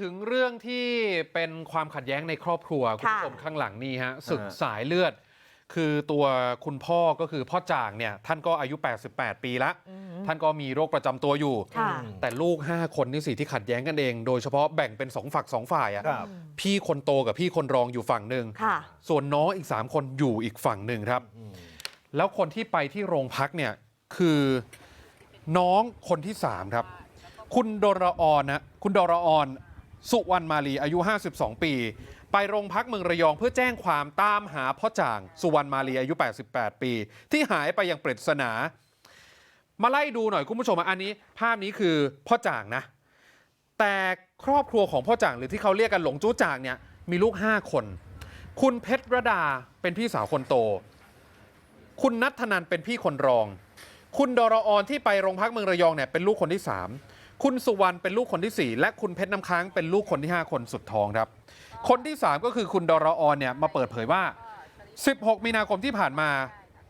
ถึงเรื่องที่เป็นความขัดแย้งในครอบครัวคุณผู้ชมข้างหลังนี่ฮะศึกสายเลือด คือตัวคุณพ่อก็คือพ่อจ่างเนี่ยท่านก็อายุ 88 ปีละท่านก็มีโรคประจำตัวอยู่ค่ะแต่ลูก 5 คนนี่สิที่ขัดแย้งกันเอง โดยเฉพาะแบ่งเป็นสองฝักสองฝ่ายอะครับพี่คนโตกับพี่คนรองอยู่ฝั่งหนึ่งค่ะส่วนน้องอีก 3 คนอยู่อีกฝั่งหนึ่งครับ แล้วคนที่ไปที่โรงพักเนี่ยคือน้องคนที่ 3 ครับ คุณดรออนนะคุณดรออน สุวรรณมาลีอายุ52ปีไปโรงพักเมืองระยองเพื่อแจ้งความตามหาพ่อจ่างสุวรรณมาลีอายุ 88 ปี ที่หายไปอย่างปริศนา มาไล่ดูหน่อยคุณผู้ชมอันนี้ ภาพนี้คือพ่อจ่างนะ แต่ครอบครัวของพ่อจ่างหรือที่เขาเรียกกันหลงจู้จ่างเนี่ยมีลูก 5 คน คุณเพชรระดาเป็นพี่สาวคนโต คุณนัทธนันเป็นพี่คนรอง คุณดรออนที่ไปโรงพักเมืองระยองเนี่ยเป็นลูกคนที่3 คุณสุวรรณเป็นลูกคนที่ 4 และคุณเพชรน้ำค้างเป็นลูกคนที่ 5 คนสุดท้องครับ คนที่ 3 ก็คือคุณดรออนเนี่ยมาเปิดเผยว่า 16 มีนาคมที่ผ่านมา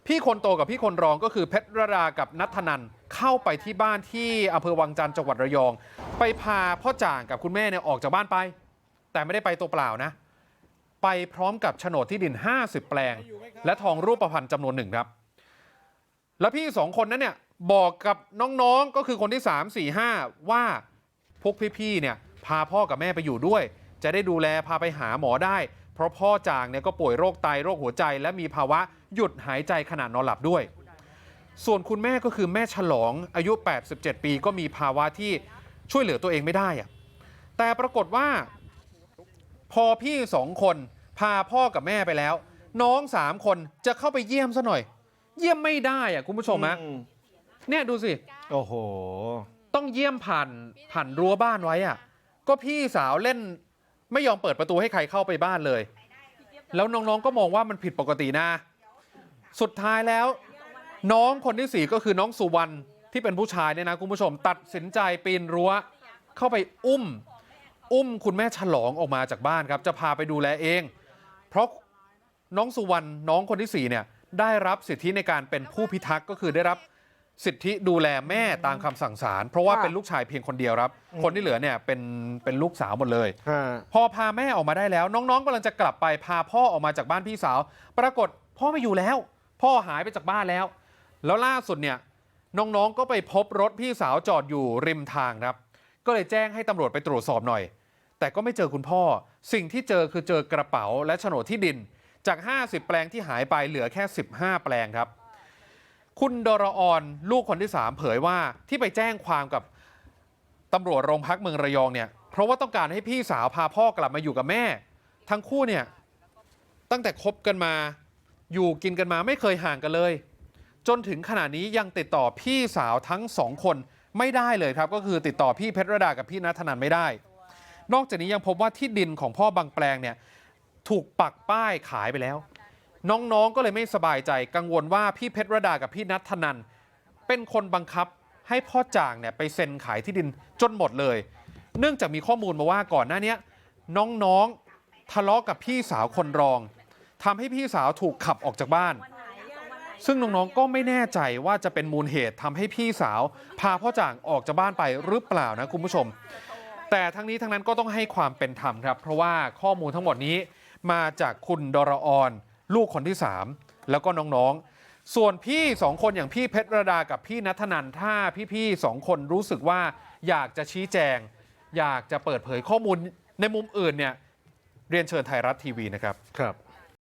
พี่คนโตกับพี่คนรองก็คือเพชรระดากับนัทนันเข้าไปที่บ้านที่อำเภอวังจันทร์จังหวัดระยอง ไปพาพ่อจ่างกับคุณแม่เนี่ยออกจากบ้านไป แต่ไม่ได้ไปตัวเปล่านะ ไปพร้อมกับโฉนดที่ดิน 50 แปลง และทองรูปประพรรณจำนวนหนึ่งครับ แล้วพี่สองคนนั้นเนี่ย บอกกับน้องๆก็คือคนที่3 4 5ว่าพวกพี่ๆเนี่ยพาพ่อกับแม่ไปอยู่ด้วย จะได้ดูแลพาไปหาหมอได้ เพราะพ่อจางเนี่ยก็ป่วยโรคไตโรคหัวใจ และมีภาวะหยุดหายใจขณะนอนหลับด้วย ส่วนคุณแม่ก็คือแม่ฉลองอายุ 87 ปีก็มีภาวะที่ช่วยเหลือตัวเองไม่ได้อะแต่ปรากฏว่า พอพี่สองคนพาพ่อกับแม่ไปแล้ว น้องสามคนจะเข้าไปเยี่ยมซะหน่อย เยี่ยมไม่ได้อะคุณผู้ชมฮะ เนี่ยดูสิ โอ้โห ต้องเยี่ยมผ่านผ่านรั้วบ้านไว้อะก็พี่สาวเล่นไม่ยอมเปิดประตูให้ใครเข้าไปบ้านเลย แล้วน้องๆก็มองว่ามันผิดปกตินะ สุดท้ายแล้ว น้องคนที่สี่ก็คือน้องสุวรรณที่เป็นผู้ชายเนี่ยนะคุณผู้ชม ตัดสินใจปีนรั้วเข้าไปอุ้ม อุ้มคุณแม่ฉลองออกมาจากบ้านครับ จะพาไปดูแลเอง เพราะน้องสุวรรณน้องคนที่สี่เนี่ยได้รับสิทธิในการเป็นผู้พิทักษ์ก็คือได้รับ สิทธิดูแลแม่ตามคำสั่งศาลเพราะว่าค่ะเป็นลูกชายเพียงคนเดียวครับ คนที่เหลือเนี่ยเป็นเป็นลูกสาวหมดเลยฮะพอพาแม่ออกมาได้แล้ว น้องๆกำลังจะกลับไปพาพ่อออกมาจากบ้านพี่สาว ปรากฏพ่อไม่อยู่แล้ว พ่อหายไปจากบ้านแล้ว แล้วล่าสุดเนี่ยน้องๆก็ไปพบรถพี่สาวจอดอยู่ริมทางครับ ก็เลยแจ้งให้ตำรวจไปตรวจสอบหน่อย แต่ก็ไม่เจอคุณพ่อ สิ่งที่เจอคือเจอกระเป๋าและโฉนดที่ดินจาก 50 แปลงที่หายไปเหลือแค่ 15 แปลงครับ คุณดรออนลูกคนที่3เผยว่าที่ไปแจ้งความกับตำรวจโรงพักเมืองระยองเนี่ย เพราะว่าต้องการให้พี่สาวพาพ่อกลับมาอยู่กับแม่ ทั้งคู่เนี่ย ตั้งแต่คบกันมาอยู่กินกันมาไม่เคยห่างกันเลย จนถึงขณะนี้ยังติดต่อพี่สาวทั้งสองคนไม่ได้เลยครับ ก็คือติดต่อพี่เพชรระดากับพี่นัทนันไม่ได้ นอกจากนี้ยังพบว่าที่ดินของพ่อบางแปลงเนี่ย ถูกปักป้ายขายไปแล้ว น้องๆก็เลยไม่สบายใจกังวลว่าพี่เพชรระดากับพี่นัทธนันเป็นคนบังคับให้พ่อจ่างเนี่ยไปเซ็นขายที่ดินจนหมดเลย เนื่องจากมีข้อมูลมาว่าก่อนหน้านี้น้องๆทะเลาะกับพี่สาวคนรองทำให้พี่สาวถูกขับออกจากบ้าน ซึ่งน้องๆก็ไม่แน่ใจว่าจะเป็นมูลเหตุทำให้พี่สาว พาพ่อจ่างออกจากบ้านไปหรือเปล่านะคุณผู้ชม แต่ทั้งนี้ทั้งนั้นก็ต้องให้ความเป็นธรรมครับ เพราะว่าข้อมูลทั้งหมดนี้มาจากคุณดรออน ลูกคนที่3แล้วก็น้องๆ ส่วนพี่สองคนอย่างพี่เพชรระดากับพี่นัทนันถ้าพี่ๆสองคนรู้สึกว่าอยากจะชี้แจง อยากจะเปิดเผยข้อมูลในมุมอื่นเนี่ยเรียนเชิญไทยรัฐทีวีนะครับครับ